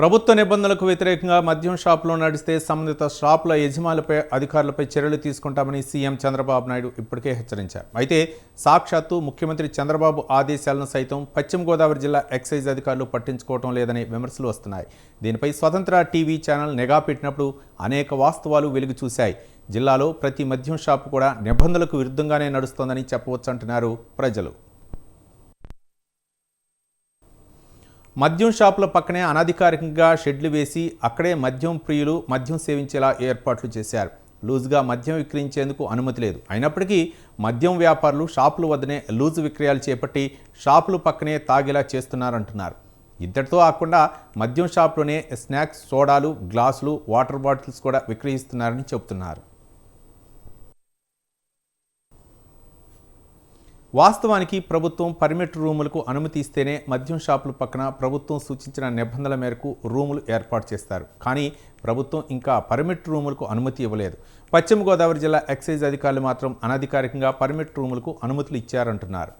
ప్రభుత్వ నిబంధనలకు వ్యతిరేకంగా మద్యం షాపులో నడిస్తే సంబంధిత షాపుల యజమానులపై అధికారులపై చర్యలు తీసుకుంటామని సీఎం చంద్రబాబు నాయుడు ఇప్పటికే హెచ్చరించారు. అయితే సాక్షాత్తు ముఖ్యమంత్రి చంద్రబాబు ఆదేశాలను సైతం పశ్చిమ గోదావరి జిల్లా ఎక్సైజ్ అధికారులు పట్టించుకోవటం లేదనే విమర్శలు వస్తున్నాయి. దీనిపై స్వతంత్ర టీవీ ఛానల్ నిఘా పెట్టినప్పుడు అనేక వాస్తవాలు వెలుగు చూశాయి. జిల్లాలో ప్రతి మద్యం షాపు కూడా నిబంధనలకు విరుద్ధంగానే నడుస్తోందని చెప్పవచ్చంటున్నారు ప్రజలు. మద్యం షాపుల పక్కనే అనధికారికంగా షెడ్లు వేసి అక్కడే మద్యం ప్రియులు మద్యం సేవించేలా ఏర్పాట్లు చేశారు. లూజ్గా మద్యం విక్రయించేందుకు అనుమతి లేదు. అయినప్పటికీ మద్యం వ్యాపారులు షాపుల వద్దనే లూజు విక్రయాలు చేపట్టి షాపులు పక్కనే తాగేలా చేస్తున్నారంటున్నారు. ఇద్దరితో కాకుండా మద్యం షాప్లోనే స్నాక్స్ సోడాలు గ్లాసులు వాటర్ బాటిల్స్ కూడా విక్రయిస్తున్నారని చెబుతున్నారు. వాస్తవానికి ప్రభుత్వం పర్మిట్ రూములకు అనుమతి ఇస్తేనే మద్యం షాపుల పక్కన ప్రభుత్వం సూచించిన నిబంధనల మేరకు రూములు ఏర్పాటు చేస్తారు. కానీ ప్రభుత్వం ఇంకా పర్మిట్ రూములకు అనుమతి ఇవ్వలేదు. పశ్చిమ గోదావరి జిల్లా ఎక్సైజ్ అధికారులు మాత్రం అనధికారికంగా పర్మిట్ రూములకు అనుమతులు ఇచ్చారంటున్నారు.